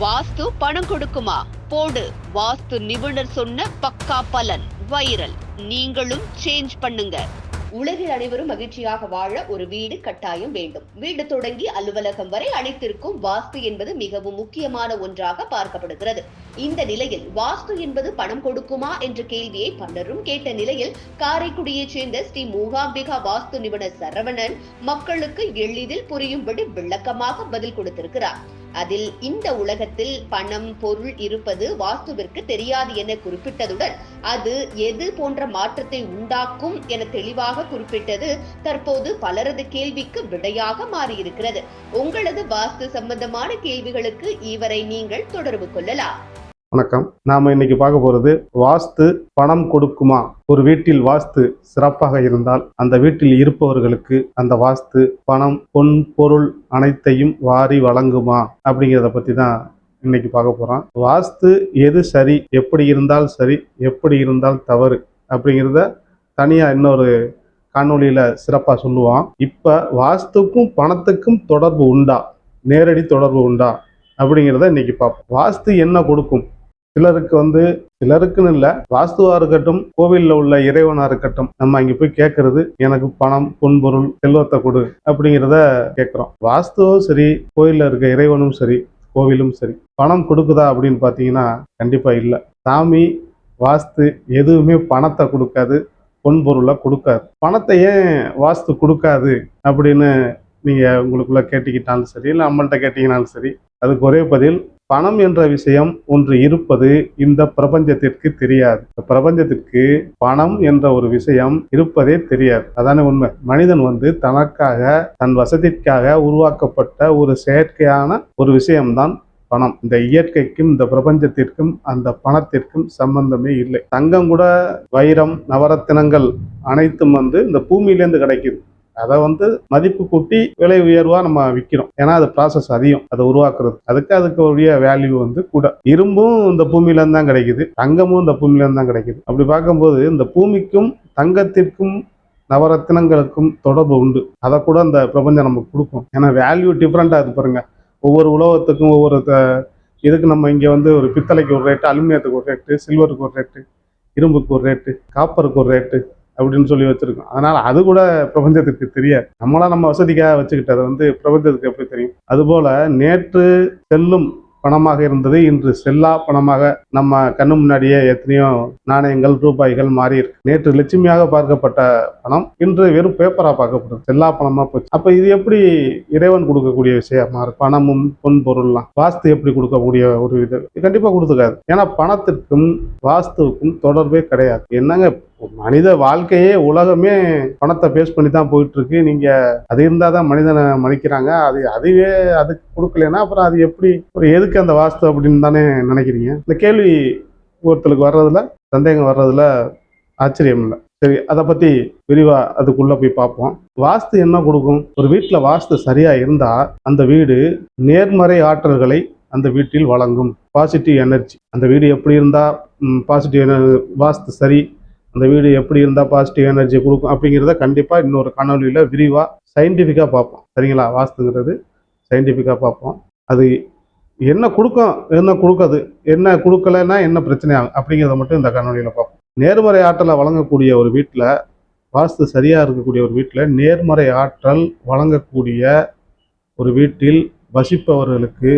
வாஸ்து பணம் கொடுக்குமா? போடு. வாஸ்து நிபுணர் சொன்ன பக்கா பலன். வைரல். நீங்களும் சேஞ்ச் பண்ணுங்க. உலகில் அனைவரும் மகிழ்ச்சியாக வாழ ஒரு வீடு கட்டாயம் வேண்டும். வீடு தொடங்கி அலுவலகம் வரை அனைத்திற்கும் வாஸ்து என்பது மிகவும் முக்கியமான ஒன்றாக பார்க்கப்படுகிறது. இந்த நிலையில் வாஸ்து என்பது பணம் கொடுக்குமா என்ற கேள்வியை பலரும் கேட்ட நிலையில் காரைக்குடியைச் சேர்ந்த ஸ்ரீ மூகாம்பிகா வாஸ்து நிபுணர் சரவணன் மக்களுக்கு எளிதில் புரியும்படி விளக்கமாக பதில் கொடுத்திருக்கிறார். அதில் இந்த உலகத்தில் பணம் பொருள் இருப்பது வாஸ்துவிற்கு தெரியாது என குறிப்பிட்டதுடன் அது எது போன்ற மாற்றத்தை உண்டாக்கும் என தெளிவாக குறிப்பிட்டது தற்போது பலரது கேள்விக்கு விடையாக மாறியிருக்கிறது. உங்களது வாஸ்து சம்பந்தமான கேள்விகளுக்கு இவரை நீங்கள் தொடர்பு கொள்ளலாம். வணக்கம். நாம் இன்னைக்கு பார்க்க போகிறது வாஸ்து பணம் கொடுக்குமா? ஒரு வீட்டில் வாஸ்து சிறப்பாக இருந்தால் அந்த வீட்டில் இருப்பவர்களுக்கு அந்த வாஸ்து பணம் பொன் பொருள் அனைத்தையும் வாரி வழங்குமா? அப்படிங்கிறத பற்றி தான் இன்னைக்கு பார்க்க போகிறோம் வாஸ்து எது சரி எப்படி இருந்தால் சரி எப்படி இருந்தால் தவறு அப்படிங்கிறத தனியாக இன்னொரு காணொலியில் சிறப்பாக சொல்லுவோம். இப்போ வாஸ்துக்கும் பணத்துக்கும் தொடர்பு உண்டா? நேரடி தொடர்பு உண்டா? அப்படிங்கிறத இன்னைக்கு பார்ப்போம். வாஸ்து என்ன கொடுக்கும்? சிலருக்கு வந்து சிலருக்குன்னு இல்லை வாஸ்துவா இருக்கட்டும் கோவிலில் உள்ள இறைவனா இருக்கட்டும் நம்ம அங்கே போய் கேட்கறது எனக்கு பணம் பொன்பொருள் செல்வத்தை கொடு அப்படிங்கிறத கேட்குறோம் வாஸ்துவும் சரி கோயிலில் இருக்க இறைவனும் சரி கோவிலும் சரி பணம் கொடுக்குதா அப்படின்னு பார்த்தீங்கன்னா கண்டிப்பாக இல்லை. சாமி வாஸ்து எதுவுமே பணத்தை கொடுக்காது பொன்பொருளை கொடுக்காது. பணத்தை ஏன் வாஸ்து கொடுக்காது அப்படின்னு நீங்கள் உங்களுக்குள்ள கேட்டுக்கிட்டாலும் சரி இல்லை நம்மள்கிட்ட கேட்டீங்கனாலும் சரி அதுக்கு ஒரே பதில் பணம் என்ற விஷயம் ஒன்று இருப்பது இந்த பிரபஞ்சத்திற்கு தெரியாது. இந்த பிரபஞ்சத்திற்கு பணம் என்ற ஒரு விஷயம் இருப்பதே தெரியாது. அதானே உண்மை. மனிதன் வந்து தனக்காக தன் வசதிக்காக உருவாக்கப்பட்ட ஒரு செயற்கையான ஒரு விஷயம்தான் பணம். இந்த இயற்கைக்கும் இந்த பிரபஞ்சத்திற்கும் அந்த பணத்திற்கும் சம்பந்தமே இல்லை. தங்கம் கூட வைரம் நவரத்தினங்கள் அனைத்தும் வந்து இந்த பூமியிலேருந்து கிடைக்குது. அதை வந்து மதிப்பு கூட்டி விலை உயர்வா நம்ம விற்கிறோம் ஏன்னா அது ப்ராசஸ் அதிகம். அதை உருவாக்குறது. அதுக்கு அதுக்கு உரிய வேல்யூ வந்து கூட. இரும்பும் இந்த பூமியில தான் கிடைக்குது. தங்கமும் இந்த பூமியிலேருந்து தான் கிடைக்குது. அப்படி பார்க்கும்போது இந்த பூமிக்கும் தங்கத்திற்கும் நவரத்தினங்களுக்கும் தொடர்பு உண்டு. அதை கூட அந்த பிரபஞ்சம் நமக்கு கொடுக்கும். ஏன்னா வேல்யூ டிஃப்ரெண்ட்டாக இது பாருங்க. ஒவ்வொரு உலோகத்துக்கும் ஒவ்வொரு த- இதுக்கு நம்ம இங்கே வந்து ஒரு பித்தளைக்கு ஒரு ரேட்டு அலுமினியத்துக்கு ஒரு ரேட்டு சில்வருக்கு ஒரு ரேட்டு இரும்புக்கு ஒரு ரேட்டு காப்பருக்கு ஒரு ரேட்டு அப்படின்னு சொல்லி வச்சிருக்கோம். அதனால அது கூட பிரபஞ்சத்துக்கு தெரியாது. நம்மளாம் நம்ம வசதிக்காக வச்சுக்கிட்டது வந்து பிரபஞ்சத்துக்கு எப்படி தெரியும்? அதுபோல நேற்று செல்லும் பணமாக இருந்தது இன்று செல்லா பணமாக நம்ம கண்ணு முன்னாடியே எத்தனையோ நாணயங்கள் ரூபாய்கள் மாறி இருக்கு. நேற்று லட்சுமியாக பார்க்கப்பட்ட பணம் இன்று வெறும் பேப்பரா பார்க்கப்படுது. செல்லா பணமா போச்சு. அப்ப இது எப்படி இறைவன் கொடுக்கக்கூடிய விஷயமா? இருக்கு பணமும் பொன் பொருள்லாம். வாஸ்து எப்படி கொடுக்கக்கூடிய ஒரு இது? இது கண்டிப்பா கொடுத்துக்காது. ஏன்னா பணத்திற்கும் வாஸ்துவுக்கும் தொடர்பே கிடையாது. என்னங்க மனித வாழ்க்கையே உலகமே பணத்தை பேஸ் பண்ணி தான் போயிட்டு இருக்கு நீங்க அது இருந்தால் தான் மனிதனை மதிக்கிறாங்க அது அதுவே அதுக்கு கொடுக்கலன்னா அப்புறம் அது எப்படி ஒரு எதுக்கு அந்த வாஸ்து அப்படின்னு தானே நினைக்கிறீங்க? இந்த கேள்வி ஒருத்தருக்கு வர்றதுல சந்தேகம் வர்றதுல ஆச்சரியம் இல்லை. சரி அதை பத்தி விரிவா அதுக்குள்ள போய் பார்ப்போம். வாஸ்து என்ன கொடுக்கும்? ஒரு வீட்டில் வாஸ்து சரியா இருந்தா அந்த வீடு நேர்மறை ஆற்றல்களை அந்த வீட்டில் வழங்கும். பாசிட்டிவ் எனர்ஜி அந்த வீடு எப்படி இருந்தா பாசிட்டிவ் வாஸ்து சரி அந்த வீடு எப்படி இருந்தால் பாசிட்டிவ் எனர்ஜி கொடுக்கும் அப்படிங்கிறத கண்டிப்பாக இன்னொரு காணொலியில் விரிவாக சயின்டிஃபிக்காக பார்ப்போம். சரிங்களா? வாஸ்துங்கிறது சயின்டிஃபிக்காக பார்ப்போம். அது என்ன கொடுக்கும் என்ன கொடுக்காது என்ன கொடுக்கலைன்னா என்ன பிரச்சனை ஆகும் அப்படிங்கிறத மட்டும் இந்த காணொலியில் பார்ப்போம். நேர்மறை ஆற்றலை வழங்கக்கூடிய ஒரு வீட்டில் வாஸ்து சரியாக இருக்கக்கூடிய ஒரு வீட்டில் நேர்மறை ஆற்றல் வழங்கக்கூடிய ஒரு வீட்டில் வசிப்பவர்களுக்கு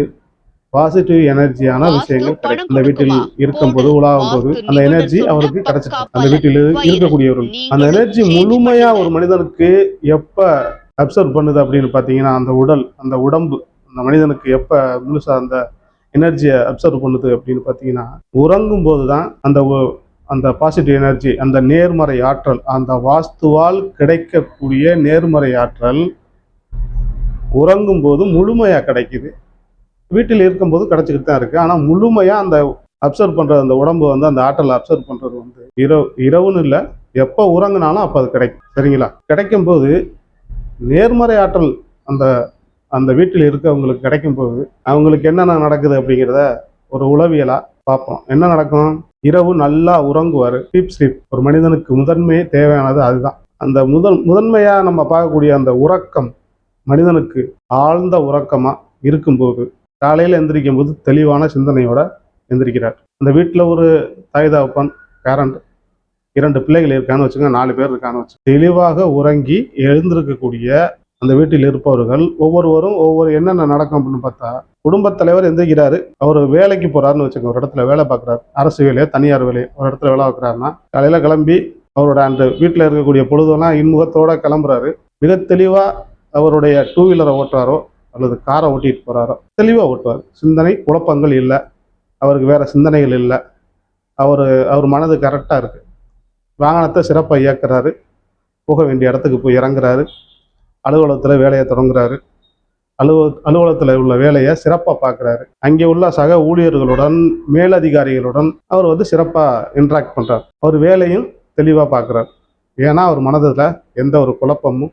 பாசிட்டிவ் எனர்ஜியான விஷயங்கள் கிடைக்கும். அந்த வீட்டில் இருக்கும்போது உலாவும் போது அந்த எனர்ஜி அவருக்கு கிடைச்சிருக்கு அந்த வீட்டில் இருக்கக்கூடியவர்கள். அந்த எனர்ஜி முழுமையா ஒரு மனிதனுக்கு எப்ப அப்சர்வ் பண்ணுது அப்படின்னு பார்த்தீங்கன்னா அந்த உடல் அந்த உடம்பு அந்த மனிதனுக்கு எப்ப முழுசா அந்த எனர்ஜியை அப்சர்வ் பண்ணுது அப்படின்னு பார்த்தீங்கன்னா உறங்கும் போது தான் அந்த அந்த பாசிட்டிவ் எனர்ஜி அந்த நேர்மறை ஆற்றல் அந்த வாஸ்துவால் கிடைக்கக்கூடிய நேர்மறை ஆற்றல் உறங்கும் போது முழுமையா கிடைக்குது. வீட்டில் இருக்கும்போது கிடைச்சிக்கிட்டு தான் இருக்குது ஆனால் முழுமையாக அந்த அப்சர்வ் பண்ணுற அந்த உடம்பு வந்து அந்த ஆற்றலை அப்சர்வ் பண்ணுறது வந்து இரவு இரவுன்னு இல்லை எப்போ உறங்குனாலும் அப்போ அது கிடைக்கும். சரிங்களா? கிடைக்கும் போது நேர்மறை ஆற்றல் அந்த அந்த வீட்டில் இருக்கவங்களுக்கு கிடைக்கும் போது அவங்களுக்கு என்னென்ன நடக்குது அப்படிங்கிறத ஒரு உளவியலாக பார்ப்போம். என்ன நடக்கும்? இரவு நல்லா உறங்குவார். டீப் ஸ்லீப் ஒரு மனிதனுக்கு முதன்மையே தேவையானது அதுதான். அந்த முதல் முதன்மையாக நம்ம பார்க்கக்கூடிய அந்த உறக்கம் மனிதனுக்கு ஆழ்ந்த உறக்கமாக இருக்கும்போது காலையில் எந்திரிக்கும் போது தெளிவான சிந்தனையோட எந்திரிக்கிறார். அந்த வீட்டில் ஒரு தாய் தகப்பன் பேரண்ட் இரண்டு பிள்ளைகள் இருக்கான்னு வச்சுங்க நாலு பேர் இருக்கான்னு வச்சு தெளிவாக உறங்கி எழுந்திருக்கக்கூடிய அந்த வீட்டில் இருப்பவர்கள் ஒவ்வொருவரும் ஒவ்வொரு என்னென்ன நடக்கும் அப்படின்னு பார்த்தா குடும்பத் தலைவர் எந்திரிக்கிறாரு. அவர் வேலைக்கு போறாருன்னு வச்சுக்கோங்க ஒரு இடத்துல வேலை பார்க்குறாரு. அரசு வேலையோ தனியார் வேலையோ ஒரு இடத்துல வேலை பார்க்குறாருன்னா காலையில் கிளம்பி அவரோட அந்த வீட்டில் இருக்கக்கூடிய பொழுதெல்லாம் இன்முகத்தோட கிளம்புறாரு. மிக தெளிவாக அவருடைய டூ வீலரை ஓட்டுறாரோ அல்லது காரை ஓட்டிட்டு போகிறாரோ தெளிவாக ஓட்டுவார். சிந்தனை குழப்பங்கள் இல்லை. அவருக்கு வேறு சிந்தனைகள் இல்லை. அவர் அவர் மனது கரெக்டாக இருக்குது வாகனத்தை சிறப்பாக இயக்குறாரு. போக வேண்டிய இடத்துக்கு போய் இறங்குறாரு. அலுவலகத்தில் வேலையை தொடங்குறாரு. அலுவ அலுவலகத்தில் உள்ள வேலையை சிறப்பாக பார்க்குறாரு அங்கே உள்ள சக ஊழியர்களுடன் மேலதிகாரிகளுடன் அவர் வந்து சிறப்பாக இன்ட்ராக்ட் பண்ணுறார் அவர் வேலையும் தெளிவாக பார்க்குறாரு ஏன்னா அவர் மனதில் எந்த ஒரு குழப்பமும்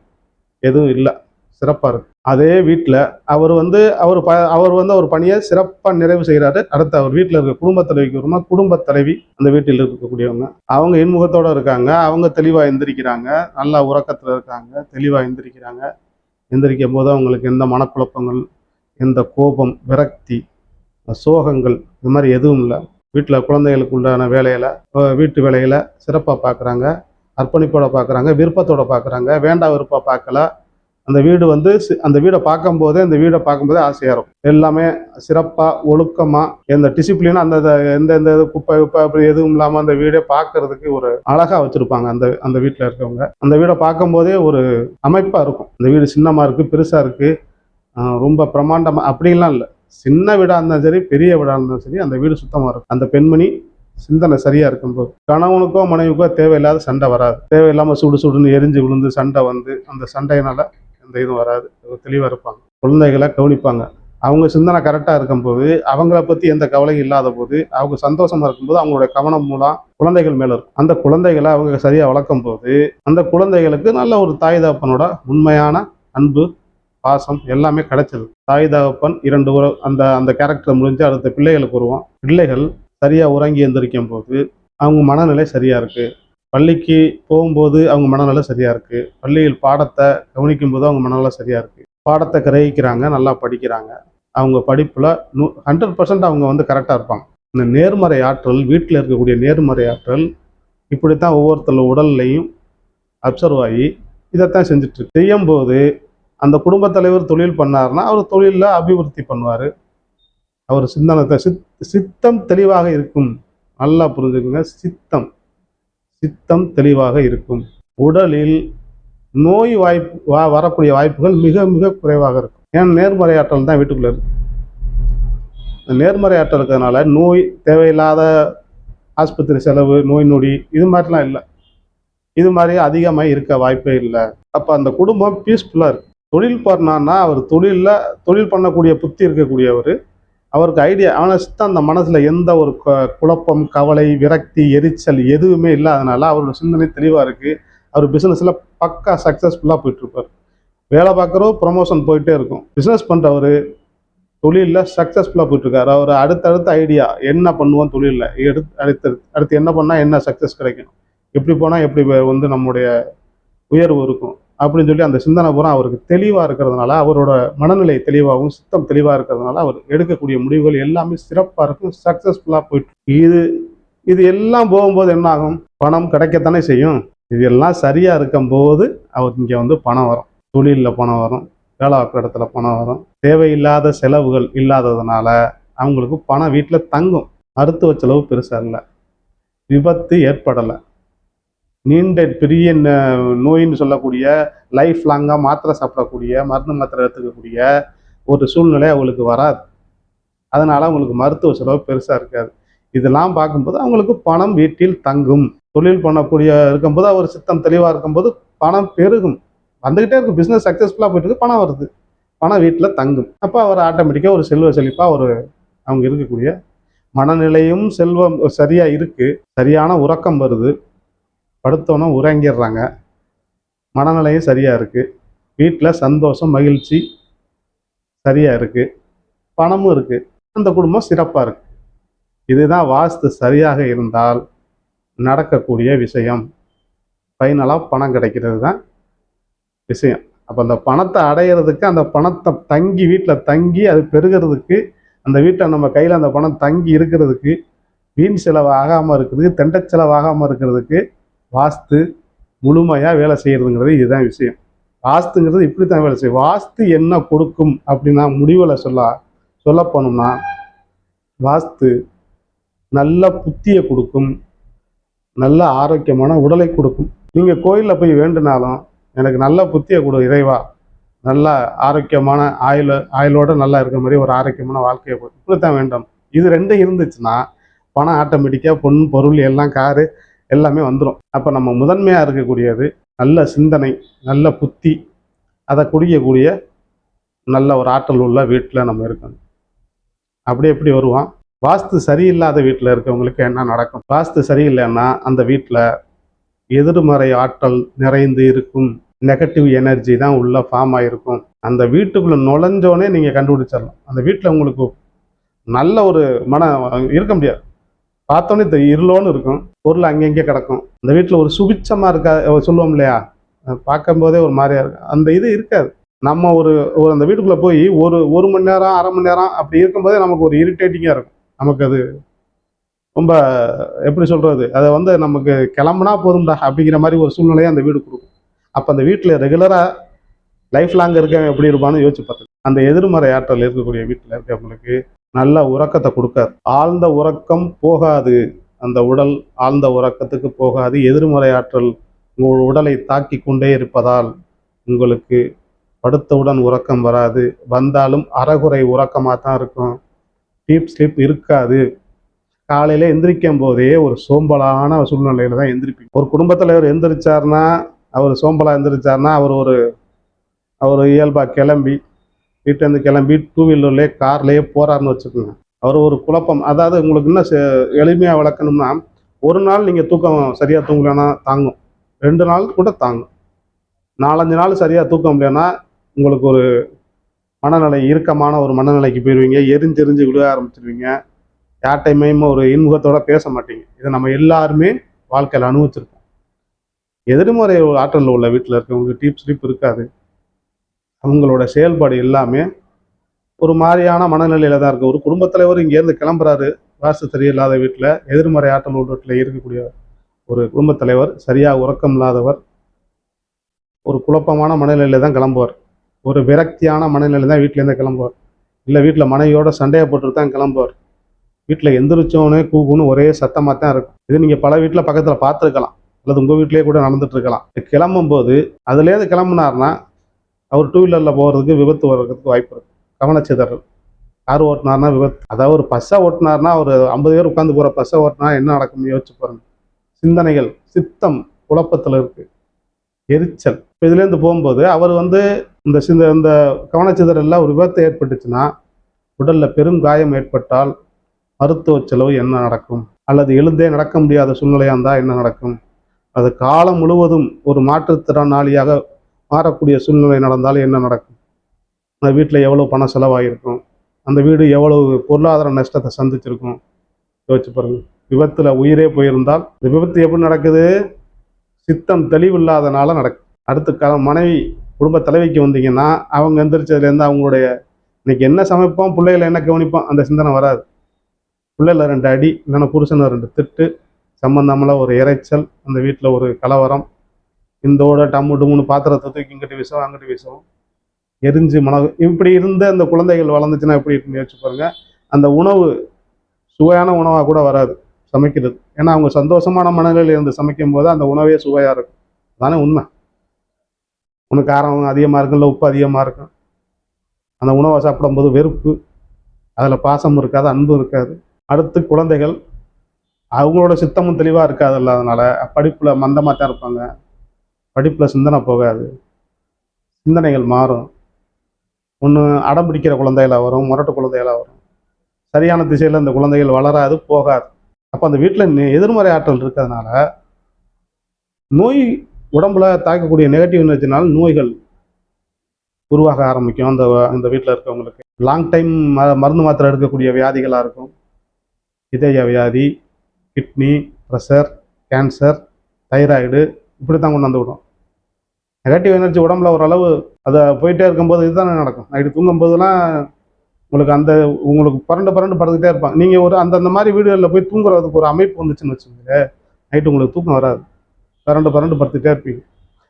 எதுவும் இல்லை. சிறப்பாக இருக்கு. அதே வீட்டில் அவர் வந்து அவர் ப அவர் வந்து அவர் பணியை சிறப்பாக நிறைவு செய்கிறாரு அடுத்து அவர் வீட்டில் இருக்க குடும்பத் தலைவிக்கு வருமா குடும்பத் தலைவி அந்த வீட்டில் இருக்கக்கூடியவங்க. அவங்க இன்முகத்தோடு இருக்காங்க. அவங்க தெளிவாக எந்திரிக்கிறாங்க. நல்லா உறக்கத்தில் இருக்காங்க. தெளிவாக எந்திரிக்கிறாங்க. எந்திரிக்கும் போது அவங்களுக்கு எந்த மனக்குழப்பங்கள் எந்த கோபம் விரக்தி சோகங்கள் இது மாதிரி எதுவும் இல்லை. வீட்டில் குழந்தைகளுக்கு உண்டான வேலையில் வீட்டு வேலையில் சிறப்பாக பார்க்குறாங்க அர்ப்பணிப்போட பார்க்குறாங்க விருப்பத்தோட பார்க்குறாங்க வேண்டா விருப்பம் பார்க்கல அந்த வீடு வந்து சி- அந்த வீடை பார்க்கும்போதே அந்த வீடை பார்க்கும்போதே ஆசையாக இருக்கும் எல்லாமே சிறப்பாக ஒழுக்கமாக எந்த டிசிப்ளினும் அந்த எந்த எந்த இது குப்பை குப்பை அப்படி எதுவும் இல்லாமல் அந்த வீடை பார்க்கறதுக்கு ஒரு அழகாக வச்சுருப்பாங்க அந்த அந்த வீட்டில் இருக்கவங்க. அந்த வீடை பார்க்கும்போதே ஒரு அமைப்பாக இருக்கும். அந்த வீடு சின்னமாக இருக்குது பெருசாக இருக்குது ரொம்ப பிரமாண்டமாக அப்படிலாம் இல்லை. சின்ன வீடாக இருந்தாலும் சரி பெரிய வீடாக இருந்தாலும் சரி அந்த வீடு சுத்தமாக இருக்கும். அந்த பெண்மணி சிந்தனை சரியாக இருக்கும்போது. கணவனுக்கோ மனைவிக்கோ தேவையில்லாத சண்டை வராது. தேவையில்லாமல் சுடு சுடுன்னு எரிஞ்சு விழுந்து சண்டை வந்து அந்த சண்டையினால எந்த இதுவும் வராது. தெளிவாக இருப்பாங்க. குழந்தைகளை கவனிப்பாங்க. அவங்க சிந்தனை கரெக்டாக இருக்கும்போது அவங்கள பற்றி எந்த கவலையும் இல்லாத போது அவங்க சந்தோஷமாக இருக்கும்போது அவங்களுடைய கவனம் மூலம் குழந்தைகள் மேலே இருக்கும். அந்த குழந்தைகளை அவங்க சரியாக வளர்க்கும் போது அந்த குழந்தைகளுக்கு நல்ல ஒரு தாய் தகப்பனோட உண்மையான அன்பு பாசம் எல்லாமே கிடைச்சது தாய் தகப்பன் இரண்டு உற அந்த அந்த கேரக்டர் முடிஞ்சு அடுத்த பிள்ளைகளுக்கு வருவோம் பிள்ளைகள் சரியாக உறங்கி எந்திரிக்கும் போது அவங்க மனநிலை சரியாக இருக்குது பள்ளிக்கு போகும்போது அவங்க மனநிலை சரியாக இருக்குது பள்ளியில் பாடத்தை கவனிக்கும் போது அவங்க மனநிலை சரியாக இருக்குது பாடத்தை கிரகிக்கிறாங்க நல்லா படிக்கிறாங்க. அவங்க படிப்பில் நூ ஹண்ட்ரட் பர்சன்ட் அவங்க வந்து கரெக்டாக இருப்பாங்க. இந்த நேர்மறை ஆற்றல் வீட்டில் இருக்கக்கூடிய நேர்மறை ஆற்றல் இப்படித்தான் ஒவ்வொருத்தர் உடல்லையும் அப்சர்வ் ஆகி இதைத்தான் செஞ்சுட்டு இருக்கு. செய்யும்போது அந்த குடும்பத் தலைவர் தொழில் பண்ணாருன்னா அவர் தொழிலில் அபிவிருத்தி பண்ணுவார். அவர் சிந்தனத்தை சித் சித்தம் தெளிவாக இருக்கும். நல்லா புரிஞ்சுக்கங்க. சித்தம். சித்தம் தெளிவாக இருக்கும். உடலில் நோய் வாய்ப்பு வா வரக்கூடிய வாய்ப்புகள் மிக மிக குறைவாக இருக்கும். ஏன்னா நேர்மறை ஆற்றல் தான் வீட்டுக்குள்ள இருக்கு. இந்த நேர்மறை ஆற்றல் இருக்கிறதுனால நோய் தேவையில்லாத ஆஸ்பத்திரி செலவு நோய் நொடி இது மாதிரிலாம் இல்லை. இது மாதிரி அதிகமாக இருக்க வாய்ப்பே இல்லை. அப்போ அந்த குடும்பம் பீஸ்ஃபுல்லாக இருக்குது தொழில் பண்ணான்னா அவர் தொழிலில் தொழில் பண்ணக்கூடிய புத்தி இருக்கக்கூடியவர் அவருக்கு ஐடியா அவனை சுத்த அந்த மனசில் எந்த ஒரு குழப்பம் கவலை விரக்தி எரிச்சல் எதுவுமே இல்லாதனால அவரோட சிந்தனை தெளிவாக இருக்குது அவர் பிஸ்னஸில் பக்கா சக்ஸஸ்ஃபுல்லாக போயிட்டுருப்பார். வேலை பார்க்குறோம் ப்ரொமோஷன் போயிட்டே இருக்கும். பிஸ்னஸ் பண்ணுறவர் தொழிலில் சக்ஸஸ்ஃபுல்லாக போயிட்டுருக்காரு. அவர் அடுத்தடுத்த ஐடியா என்ன பண்ணுவோம் தொழிலில் எடுத்து அடுத்து அடுத்து என்ன பண்ணால் என்ன சக்ஸஸ் கிடைக்கும் எப்படி போனால் எப்படி வந்து நம்முடைய உயர்வு இருக்கும்? அப்படின்னு சொல்லி அந்த சிந்தனை பூரா அவருக்கு தெளிவாக இருக்கிறதுனால அவரோட மனநிலை தெளிவாகவும் சித்தம் தெளிவாக இருக்கிறதுனால அவர் எடுக்கக்கூடிய முடிவுகள் எல்லாமே சிறப்பாக இருக்கும் சக்ஸஸ்ஃபுல்லாக போயிட்டு இது இது எல்லாம் போகும்போது என்ன ஆகும் பணம் கிடைக்கத்தானே செய்யும். இது எல்லாம் சரியாக இருக்கும்போது அவர் இங்கே வந்து பணம் வரும். தொழிலில் பணம் வரும் வேலை பார்க்குற இடத்துல பணம் வரும். தேவையில்லாத செலவுகள் இல்லாததுனால அவங்களுக்கு பணம் வீட்டில் தங்கும். மருத்துவ செலவு பெருசாக இல்லை. விபத்து ஏற்படலை. நீண்ட பெரிய ந- நோயின்னு சொல்லக்கூடிய லைஃப் லாங்காக மாத்திரை சாப்பிடக்கூடிய மருந்து மாத்திரை எடுத்துக்கக்கூடிய ஒரு சூழ்நிலை அவங்களுக்கு வராது. அதனால் அவங்களுக்கு மருத்துவ செலவு பெருசாக இருக்காது. இதெல்லாம் பார்க்கும்போது அவங்களுக்கு பணம் வீட்டில் தங்கும். தொழில் பண்ணக்கூடிய இருக்கும்போது அவர் சித்தம் தெளிவாக இருக்கும்போது பணம் பெருகும். வந்துக்கிட்டே இருக்கும். பிஸ்னஸ் சக்ஸஸ்ஃபுல்லாக போயிட்டு இருக்கு பணம் வருது. பணம் வீட்டில் தங்கும். அப்போ அவர் ஆட்டோமேட்டிக்காக ஒரு செல்வ செழிப்பாக ஒரு அவங்க இருக்கக்கூடிய மனநிலையும் செல்வம் சரியாக இருக்குது சரியான உறக்கம் வருது. படுத்தோன்னே உறங்கிடுறாங்க. மனநிலையும் சரியாக இருக்குது வீட்டில் சந்தோஷம் மகிழ்ச்சி சரியாக இருக்குது பணமும் இருக்குது அந்த குடும்பம் சிறப்பாக இருக்குது இதுதான் வாஸ்து சரியாக இருந்தால் நடக்கக்கூடிய விஷயம். ஃபைனலாக பணம் கிடைக்கிறது தான் விஷயம். அப்போ அந்த பணத்தை அடையிறதுக்கு அந்த பணத்தை தங்கி வீட்டில் தங்கி அது பெருகிறதுக்கு அந்த வீட்டை நம்ம கையில் அந்த பணம் தங்கி இருக்கிறதுக்கு வீண் செலவு ஆகாமல் இருக்கிறதுக்கு தெண்ட செலவு ஆகாமல் இருக்கிறதுக்கு வாஸ்து முழுமையாக வேலை செய்கிறதுங்கிறது இதுதான் விஷயம். வாஸ்துங்கிறது இப்படி தான் வேலை செய்யும். வாஸ்து என்ன கொடுக்கும் அப்படின்னா முடிவில் சொல்ல சொல்ல போனோம்னா வாஸ்து நல்ல புத்தியை கொடுக்கும் நல்ல ஆரோக்கியமான உடலை கொடுக்கும். நீங்கள் கோயிலில் போய் வேண்டுனாலும் எனக்கு நல்ல புத்தியை கொடு இறைவா. நல்ல ஆரோக்கியமான ஆயுள் ஆயுளோட நல்லா இருக்கிற மாதிரி ஒரு ஆரோக்கியமான வாழ்க்கையை இப்படி தான் வேண்டும். இது ரெண்டும் இருந்துச்சுன்னா பணம் ஆட்டோமேட்டிக்காக பொண்ணு பொருள் எல்லாம் காரு எல்லாமே வந்துடும் அப்போ நம்ம முதன்மையாக இருக்கக்கூடியது நல்ல சிந்தனை நல்ல புத்தி அதை குடிக்கக்கூடிய நல்ல ஒரு ஆற்றல் உள்ள வீட்டில் நம்ம இருக்கணும். அப்படி எப்படி வருவான்? வாஸ்து சரியில்லாத வீட்டில் இருக்கவங்களுக்கு என்ன நடக்கும்? வாஸ்து சரியில்லைன்னா அந்த வீட்டில் எதிர்மறை ஆற்றல் நிறைந்து இருக்கும். நெகட்டிவ் எனர்ஜி தான் உள்ள ஃபார்ம் ஆகிருக்கும் அந்த வீட்டுக்குள்ளே நுழைஞ்சோடனே நீங்கள் கண்டுபிடிச்சிடலாம். அந்த வீட்டில் உங்களுக்கு நல்ல ஒரு மன இருக்க முடியாது. பார்த்தோன்னே தெ- இருளோன்னு இருக்கும். பொருள் அங்கங்கே கிடக்கும். அந்த வீட்டில் ஒரு சுபிச்சமாக இருக்கா சொல்லுவோம் இல்லையா? பார்க்கும்போதே ஒரு மாதிரியா இருக்கும் அந்த இது இருக்காது. நம்ம ஒரு ஒரு அந்த வீட்டுக்குள்ளே போய் ஒரு ஒரு மணி நேரம் அரை மணி நேரம் அப்படி இருக்கும்போதே நமக்கு ஒரு இரிட்டேட்டிங்காக இருக்கும். நமக்கு அது ரொம்ப எப்படி சொல்கிறது அதை வந்து நமக்கு கிளம்புனா போதும்டா அப்படிங்கிற மாதிரி ஒரு சூழ்நிலையை அந்த வீடு கொடுக்கும். அப்போ அந்த வீட்டில் ரெகுலராக லைஃப் லாங் இருக்கவன் எப்படி இருப்பான்னு யோசிச்சு பார்த்து அந்த எதிர்மறை ஆற்றல் இருக்கக்கூடிய வீட்டில் இருக்கவங்களுக்கு நல்ல உறக்கத்தை கொடுக்காது. ஆழ்ந்த உறக்கம் போகாது. அந்த உடல் ஆழ்ந்த உறக்கத்துக்கு போகாது. எதிர்மறை ஆற்றல் உங்கள் உடலை தாக்கி கொண்டே இருப்பதால் உங்களுக்கு படுத்தவுடன் உறக்கம் வராது. வந்தாலும் அறகுறை உறக்கமாக தான் இருக்கும். டீப் ஸ்லீப் இருக்காது. காலையில் எந்திரிக்கும் போதே ஒரு சோம்பலான சூழ்நிலையில் தான் எந்திரிப்பீங்க. ஒரு குடும்பத்தில் அவர் எந்திரிச்சார்னா அவர் சோம்பலாக எந்திரிச்சார்னா அவர் ஒரு அவர் இயல்பாக கிளம்பி வீட்டிலேருந்து கிளம்பி டூ வீலர்லேயே கார்லேயே போகிறாருன்னு வச்சுக்கோங்க. அவர் ஒரு குழப்பம். அதாவது உங்களுக்கு இன்னும் செ- எளிமையா வளர்க்கணும்னா ஒரு நாள் நீங்கள் தூக்கம் சரியாக தூங்கலைன்னா தாங்கும். ரெண்டு நாள் கூட தாங்கும். நாலஞ்சு நாள் சரியாக தூக்க முடியலன்னா உங்களுக்கு ஒரு மனநிலை இறுக்கமான ஒரு மனநிலைக்கு போயிடுவீங்க எரிஞ்செரிஞ்சு விழுக ஆரம்பிச்சிருவீங்க. யார்கிட்டையுமே ஒரு இன்முகத்தோட பேச மாட்டீங்க. இதை நம்ம எல்லாருமே வாழ்க்கையில் அனுபவிச்சிருக்கோம் எதிர்மறை ஆற்றல் உள்ள வீட்டில் இருக்கவங்களுக்கு டீப் ஸ்லீப் இருக்காது. அவங்களோட செயல்பாடு எல்லாமே ஒரு மாதிரியான மனநிலையில தான் இருக்குது ஒரு குடும்பத் தலைவர் இங்கேருந்து கிளம்புறாரு. வாசு சரியில்லாத வீட்டில் எதிர்மறை ஆற்றல் உள்ள வீட்டில் இருக்கக்கூடிய ஒரு குடும்பத் தலைவர் சரியாக உறக்கம் இல்லாதவர் ஒரு குழப்பமான மனநிலையில தான் கிளம்புவார். ஒரு விரக்தியான மனநிலையில தான் வீட்டிலேருந்து கிளம்புவார். இல்லை வீட்டில் மனைவியோட சண்டையை போட்டுட்டு தான் கிளம்புவார். வீட்டில் எந்திரிச்சோடனே கூகுன்னு ஒரே சத்தமாக தான் இருக்கும். இது நீங்கள் பல வீட்டில் பக்கத்தில் பார்த்துருக்கலாம். அல்லது உங்கள் வீட்டிலேயே கூட நடந்துட்டு இருக்கலாம். கிளம்பும்போது அதுலேருந்து கிளம்புனார்னா அவர் டூ வீலரில் போகிறதுக்கு விபத்து வர்றதுக்கு வாய்ப்பு இருக்குது கவனச்சிதறல். கார் ஓட்டினார்னா விபத்து. அதாவது ஒரு பஸ்ஸை ஓட்டினார்னா ஒரு ஐம்பது பேர் உட்காந்து போகிற பஸ்ஸை ஓட்டினா என்ன நடக்கும்னு யோசிச்சு பாருங்க. சிந்தனைகள் சித்தம் குழப்பத்தில் இருக்குது எரிச்சல். இப்போ இதுலேருந்து போகும்போது அவர் வந்து இந்த சிந்த இந்த கவனச்சிதறலில் ஒரு விபத்து ஏற்பட்டுச்சுன்னா உடலில் பெரும் காயம் ஏற்பட்டால் மருத்துவ செலவு என்ன நடக்கும்? அல்லது எழுந்தே நடக்க முடியாத சூழ்நிலையாக இருந்தால் என்ன நடக்கும்? அது காலம் முழுவதும் ஒரு மாற்றுத்திறனாளியாக மாறக்கூடிய சூழ்நிலை நடந்தால் என்ன நடக்கும்? அந்த வீட்டில் எவ்வளோ பணம் செலவாகிருக்கும் அந்த வீடு எவ்வளவு பொருளாதார நஷ்டத்தை சந்திச்சிருக்கும்? யோசிச்சு பாருங்கள் விபத்தில் உயிரே போயிருந்தால் இந்த விபத்து எப்படி நடக்குது? சித்தம் தெளிவில்லாதனால நடக்கும் அடுத்து க மனைவி குடும்ப தலைவிக்கு வந்தீங்கன்னா அவங்க எந்திரிச்சதுலேருந்து அவங்களுடைய இன்னைக்கு என்ன சமைப்போம்? பிள்ளைகளை என்ன கவனிப்போம்? அந்த சிந்தனை வராது. பிள்ளைல ரெண்டு அடி இல்லைன்னா புருஷனை ரெண்டு திட்டு சம்பந்தமில்ல ஒரு இரைச்சல் அந்த வீட்டில் ஒரு கலவரம் இந்தோட டம்மு டும்முன்னு பாத்திரத்தை தூக்கி இங்கிட்டு வீசும் அங்கிட்டு வீசும் எரிஞ்சு மனது இப்படி இருந்த அந்த குழந்தைகள் வளர்ந்துச்சுன்னா எப்படி இருக்குன்னு யோசிச்சு பாருங்க. அந்த உணவு சுவையான உணவாக கூட வராது சமைக்கிறது. ஏன்னா அவங்க சந்தோஷமான மனநிலையில் இருந்து சமைக்கும் போது அந்த உணவே சுவையாக இருக்கும். அதானே உண்மை? உனக்கு காரம் அதிகமாக இருக்கும் இல்லை உப்பு அதிகமாக இருக்கும். அந்த உணவை சாப்பிடும்போது வெறுப்பு அதில் பாசம் இருக்காது அன்பு இருக்காது. அடுத்து குழந்தைகள் அவங்களோட சித்தமும் தெளிவாக இருக்காது இல்லாதனால படிப்பில் மந்தமாக தான் இருப்பாங்க. படிப்பில் சிந்தனை போகாது. சிந்தனைகள் மாறும். ஒன்று அடம் பிடிக்கிற குழந்தைகளாக வரும் முரட்டு குழந்தைகளாக வரும். சரியான திசையில் அந்த குழந்தைகள் வளராது போகாது. அப்போ அந்த வீட்டில் எதிர்மறை ஆற்றல் இருக்கிறதுனால நோய் உடம்புல தாக்கக்கூடிய நெகட்டிவ் எனர்ஜினால் நோய்கள் உருவாக ஆரம்பிக்கும். அந்த அந்த வீட்டில் இருக்கவங்களுக்கு. லாங் டைம் ம மருந்து மாத்திரை எடுக்கக்கூடிய வியாதிகளாக இருக்கும். இதய வியாதி கிட்னி ப்ரெஷர் கேன்சர் தைராய்டு இப்படி தான் கொண்டு வந்து விடும். நெகட்டிவ் எனர்ஜி உடம்புல ஓரளவு அதை போயிட்டே இருக்கும்போது இதுதானே நடக்கும். நைட்டு தூங்கும்போதெல்லாம் உங்களுக்கு அந்த உங்களுக்கு பரண்டு பரண்டு படுத்துக்கிட்டே இருப்பாங்க நீங்கள் ஒரு அந்தந்த மாதிரி வீடுகளில் போய் தூங்குறதுக்கு ஒரு அமைப்பு வந்துச்சுன்னு வச்சுக்கோங்க நைட்டு உங்களுக்கு தூக்கம் வராது. பரண்டு பரண்டு படுத்துக்கிட்டே இருப்பீங்க.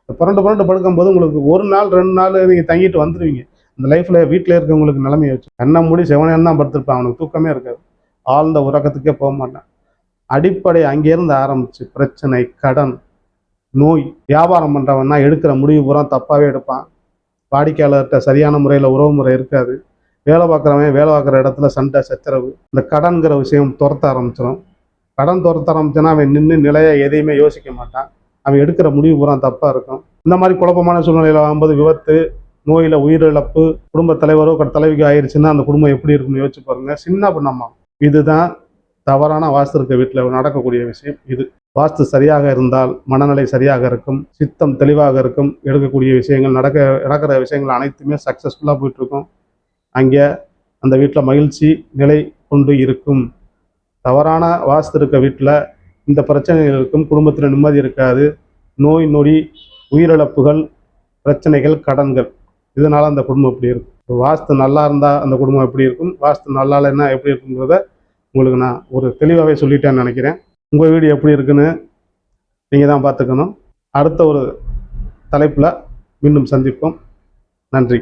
இந்த பரண்டு பரண்டு படுக்கும்போது உங்களுக்கு ஒரு நாள் ரெண்டு நாள் நீங்கள் தங்கிட்டு வந்துடுவீங்க அந்த லைஃப்பில் வீட்டில் இருக்கவங்களுக்கு நிலைமையை வச்சு. கண்ணை மூடி செவனேன்னு தான் படுத்திருப்பான். அவனுக்கு தூக்கமே இருக்காது. ஆழ்ந்த உறக்கத்துக்கே போக மாட்டான். அடிப்படை அங்கேருந்து ஆரம்பிச்சு பிரச்சனை கடன் நோய் வியாபாரம் பண்ணுறவன்னா எடுக்கிற முடிவு பூரா தப்பாகவே எடுப்பான். வாடிக்கையாளர்கிட்ட சரியான முறையில் உறவு முறை இருக்காது. வேலை பார்க்குறவன் வேலை பார்க்குற இடத்துல சண்டை சச்சரவு இந்த கடன்கிற விஷயம் துரத்த ஆரம்பிச்சிடும் கடன் துரத்த ஆரம்பிச்சுன்னா அவன் நின்று நிலையாக எதையுமே யோசிக்க மாட்டான். அவன் எடுக்கிற முடிவு பூரா தப்பாக இருக்கும். இந்த மாதிரி குழப்பமான சூழ்நிலையில் ஆகும்போது விபத்து நோயில் உயிரிழப்பு குடும்ப தலைவரோ க- தலைவிக்கு ஆயிடுச்சுன்னா அந்த குடும்பம் எப்படி இருக்கும்னு யோசிச்சு பாருங்க. சின்ன பண்ணம்மா. இதுதான் தவறான வாஸ்து இருக்க வீட்டில் நடக்கக்கூடிய விஷயம். இது. வாஸ்து சரியாக இருந்தால் மனநிலை சரியாக இருக்கும் சித்தம் தெளிவாக இருக்கும் எடுக்கக்கூடிய விஷயங்கள் நடக்க நடக்கிற விஷயங்கள் அனைத்துமே சக்ஸஸ்ஃபுல்லாக போயிட்டுருக்கும். அங்கே அந்த வீட்டில் மகிழ்ச்சி நிலை கொண்டு இருக்கும். தவறான வாஸ்து இருக்க வீட்டில் இந்த பிரச்சனைகள் இருக்கும் குடும்பத்தில் நிம்மதி இருக்காது நோய் நொடி உயிரிழப்புகள் பிரச்சனைகள் கடன்கள். இதனால் அந்த குடும்பம் எப்படி இருக்கும்? வாஸ்து நல்லா இருந்தால் அந்த குடும்பம் எப்படி இருக்கும்? வாஸ்து நல்லா இல்லைன்னா எப்படி இருக்குங்கிறத உங்களுக்கு நான் ஒரு தெளிவாகவே சொல்லிட்டேன்னு நினைக்கிறேன். உங்கள் வீடு எப்படி இருக்குன்னு நீங்கள் தான் பார்த்துக்கணும். அடுத்த ஒரு தலைப்பில் மீண்டும் சந்திப்போம். நன்றி.